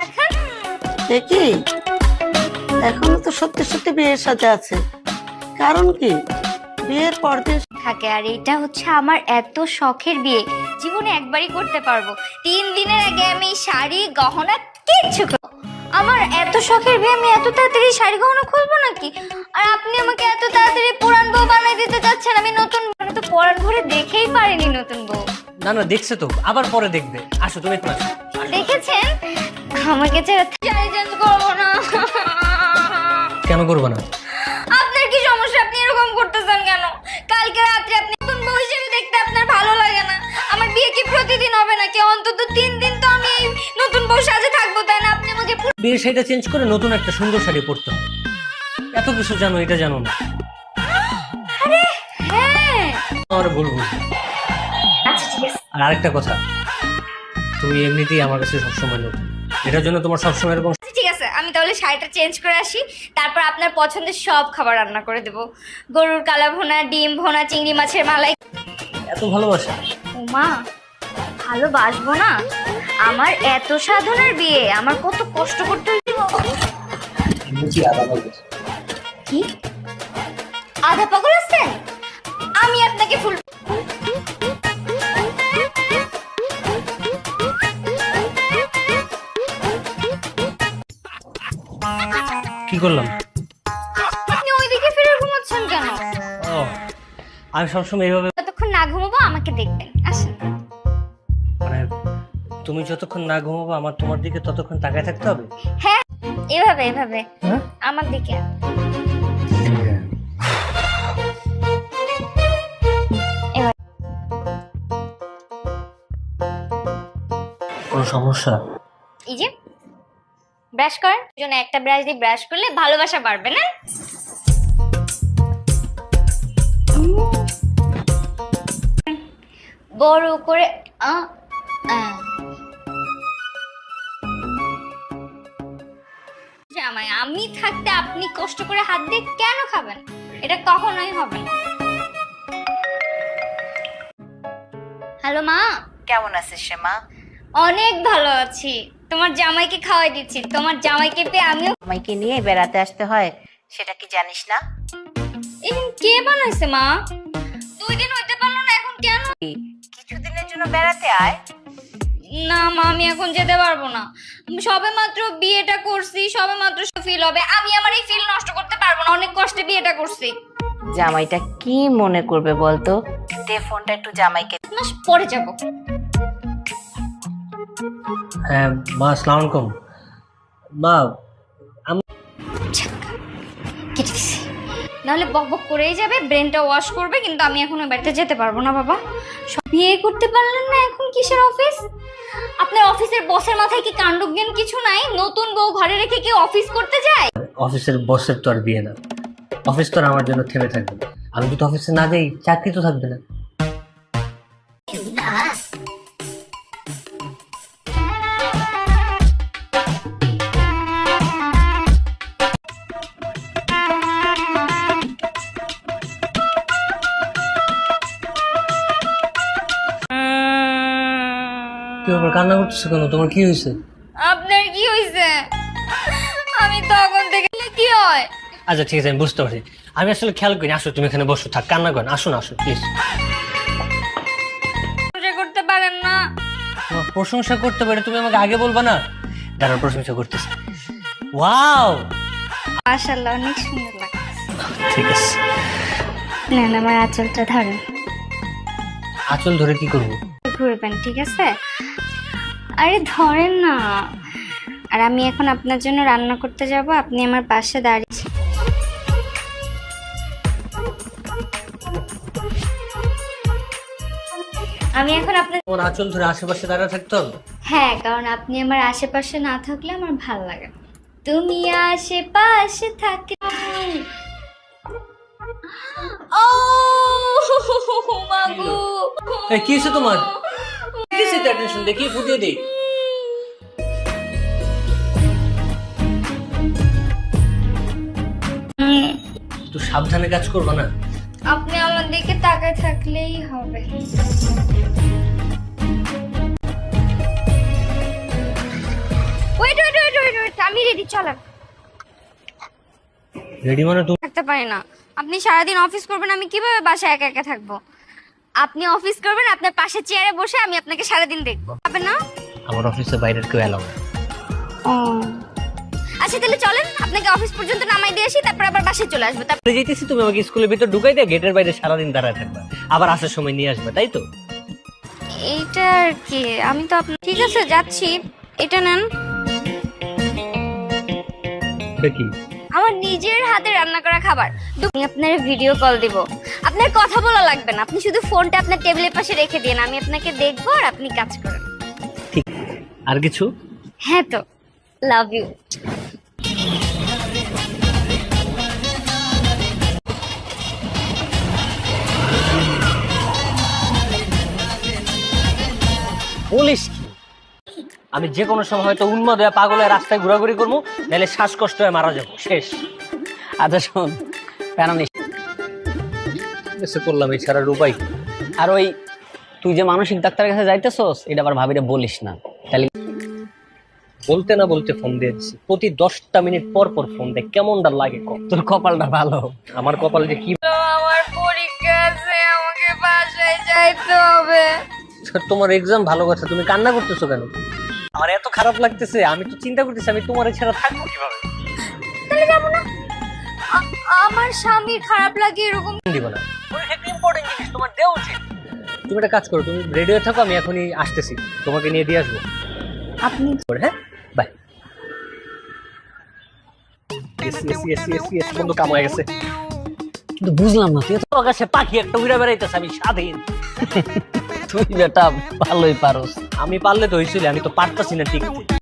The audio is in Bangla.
দেখি? এখনও তো সত্যি সত্যি বিয়ের সাথে আছে। কারণ কি? বিয়ের পরদিন থাকে আর এটা হচ্ছে আমার এত শখের বিয়ে। জীবনে একবারই করতে পারব। তিন দিনের আগে আমি শাড়ি গহনা কিচ্ছু আমার এত শখের বিয়ে আমি এত তাড়াতাড়ি শাড়ি গহনা খুলবো নাকি? আর আপনি আমাকে এত তাড়াতাড়ি পুরান বউ বানিয়ে দিতে চাচ্ছেন আমি নতুন আমি তো পরান ঘরে দেখেই পারিনি নতুন বউ। না না দেখছে তো আবার পরে দেখবে। আসো তুমি দেখেছেন? আমাকে ছেড়ে চেঞ্জ করব না। কেন করব না? আপনার কি সমস্যা? আপনি এরকম করতেছেন কেন? কালকে রাত্রে আপনি নতুন বউ হিসেবে দেখতে আপনার ভালো লাগে না। আমার বিয়ে কি প্রতিদিন হবে নাকি? অন্তত তিন দিন তো আমি এই নতুন বউ সাজে থাকব তাই না? আপনি আমাকে পুরো- বিয়ে শাড়িটা চেঞ্জ করে নতুন একটা সুন্দর শাড়ি পরতে হবে এত কিছু জানো এটা জানো না। হ্যাঁ। আমার ভুল বুঝি আচ্ছা ঠিক আছে। আর আরেকটা কথা তুমি এমনিতেই আমার কাছে সবসময় নতুন। এটার জন্য তোমার সবসময় এরকম আচ্ছা, ঠিক আছে আমি তাহলে শাড়িটা চেঞ্জ করে আসি। তারপর আপনার পছন্দের সব খাবার রান্না করে দেবো। গরুর কালা ভোনা ডিম ভোনা চিংড়ি মাছের মালাই। এত ভালোবাসা? ওমা ভালোবাসবো না? আমার এত সাধনার বিয়ে আমার কত কষ্ট করতে হইব। কি আধা পাগল আছেন? আমি আপনাকে ফুল কি করলাম? আপনি ওইদিকে ফিরে ঘুমাচ্ছেন কেন? ও আমি সবসময় এইভাবে যতক্ষণ না ঘুমাবো আমাকে দেখবেন। আসেন। মানে তুমি যতক্ষণ না ঘুমাবো আমার তোমার দিকে ততক্ষণ তাকায় থাকতে হবে? হ্যাঁ এভাবে এভাবে। হ্যাঁ? আমার দিকে। কোনো সমস্যা? এই যে ব্রাশ করেন জন্য একটা ব্রাশ দিয়ে ব্রাশ করলে ভালোবাসা বাড়বে না? বড় করে আ। জামাই আমি থাকতে আপনি কষ্ট করে হাত দিয়ে কেন খাবেন? এটা কখনোই হবে না। হ্যালো মা। কেমন আছিস মা? অনেক ভালো আছি। তোমার জামাইকে খাওয়াই দিচ্ছি। তোমার জামাইকে পেয়ে আমিও জামাইকে নিয়ে বেড়াতে আসতে হয়। সেটা কি জানিস না? এই কে বানাইছে মা? দুই দিন হইতে পারল না এখন কেন? কিছুদিনের জন্য বেড়াতে আয়। না মা আমি এখন যেতে পারব না। সবে মাত্র বিয়েটা করছি সবে মাত্র ফিল হবে। আমি আমার এই ফিল নষ্ট করতে পারব না অনেক কষ্টে বিয়েটা করছি। জামাইটা কি মনে করবে বলতো? দে ফোনটা একটু জামাইকে পরে যাব। হ্যাঁ মা আসসালামু আলাইকুম। মা কেটে দিছি। নাহলে বক বক করেই যাবে ব্রেনটা ওয়াশ করবে কিন্তু আমি এখন ওই বাড়িতে যেতে পারব না বাবা। বিয়ে করতে পারলেন না এখন কিসের অফিস আপনার অফিসের বসের মাথায় কি কাণ্ডজ্ঞান কিছু নাই? নতুন বউ ঘরে রেখে কি অফিস করতে যায়? অফিসের বসের তো আর বিয়ে না। অফিস তো আর আমার জন্য থেমে থাকবে আমি যদি অফিসে না যাই চাকরি তো থাকবে না। ব্যাপার কান্না করতেছো কেন? তোমার কি হয়েছে? আপনার কি হয়েছে? আমি তখন থেকে কি হয়? আচ্ছা ঠিক আছে আমি বুঝতে পারছি। আমি আসলে খেয়াল করি আসো তুমি এখানে বসো থাক কান্না করেন আসো না আসো প্লিজ প্রশংসা করতে পারেন না। তোমার প্রশংসা করতে পারে তুমি আমাকে আগে বলবা না? দাঁড়ার প্রশংসা করতেছি। ওয়াও! মাশাআল্লাহ অনেক সুন্দর লাগছে। ঠিক আছে। নেন আমার আঁচলটা ধরেন। আঁচল ধরে কি করব? ঘুরবেন ঠিক আছে? আরে ধরেন না। আর আমি এখন আপনার জন্য রান্না করতে যাব আপনি আমার পাশে দাঁড়িয়ে আমি এখন আপনার তোমার আঁচল ধরে আশেপাশে দাঁড়িয়ে থাকতে হবে? হ্যাঁ কারণ আপনি আমার আশেপাশে না থাকলে আমার ভালো লাগে না। তুমি আশেপাশে থাকলে ও! মাগু এই কি হয়েছে তোমার? কি হয়েছে টেনশন দেখি ফুটিয়ে দিই। একটু সাবধানে কাজ করবা না? আপনি আমার দিকে তাকায় থাকলেই হবে। ওয়েট ওয়েট আমি রেডি চলেন। রেডি মানে তুমি থাকতে পারি না। আপনি সারাদিন অফিস করবেন আমি কীভাবে বাসায় একা একা থাকব? আপনি অফিস করবেন আপনার পাশে চেয়ারে বসে আমি আপনাকে সারাদিন দেখব। হবে না? আমার অফিসে বাইরের কেউ এলাও না ও। আচ্ছা তাহলে চলেন আপনাকে অফিস পর্যন্ত নামাই দিয়ে আসি তারপর আবার বাসায় চলে আসব। তারপর যেতেছি তুমি আমাকে স্কুলের ভিতর ঢুকাই দিয়ে গেটের বাইরে সারাদিন দাঁড়ায় থাকবা। আবার আসার সময় নিয়ে আসবে তাই তো? এইটা আর কি আমি তো আপনার ঠিক আছে যাচ্ছি। এটা নেন। আমার নিজের হাতে রান্না করা খাবার। আমি আপনার ভিডিও কল দিব। আপনার কথা বলা লাগবে না। আপনি শুধু ফোনটা আপনার টেবিলের পাশে রেখে দিন আমি আপনাকে দেখব আর আপনি কাজ করেন। ঠিক। আর কিছু? হ্যাঁ তো। লাভ ইউ বলিস কি? আমি যে কোনো সময় হয়তো উন্মাদ হয়ে পাগল হয়ে রাস্তায় ঘোরাঘুরি করব, নাহলে শ্বাসকষ্ট হয়ে মারা যাব। শেষ। আচ্ছা শোন, প্যারা করলাম এছাড়া কি? আর ওই, তুই যে মানসিক ডাক্তারের কাছে যাইতেছস, এটা আবার ভাবিরে বলিস না। তাহলে বলতে না বলতে ফোন দিয়েছি প্রতি দশটা মিনিট পর পর ফোন দেয়, কেমনটা লাগে তোর কপালটা ভালো। আমার কপাল যে কি আমার পরীক্ষা আছে, আমাকে বাসায় যাইতে হবে। তোমার এক্সাম ভালো কথা তুমি কান্না করতেছো কেন? আমার এত খারাপ লাগতেছে আমি তো চিন্তা করতেছি আমি তোমার ছাড়া থাকব কীভাবে? তাহলে যাব না। আমার স্বামীর খারাপ লাগে এরকম। দিব না। একটা ইম্পর্টেন্ট জিনিস তোমার দেওয়া উচিত। তুমি একটা কাজ করো তুমি রেডি হয়ে থাকো আমি এখনই আসতেছি। তোমাকে নিয়ে দিয়ে আসব। আপনি হ্যাঁ? বাই। বন্ধু কাম হয়ে গেছে। কিন্তু বুঝলাম না তুই তো- পাখি একটা উড়ে বেড়াইতেছে আমি স্বাধীন। তুই বেটা ভালোই পারস। আমি পারলে তো হয়েছিল আমি তো পারতাছি না ঠিক।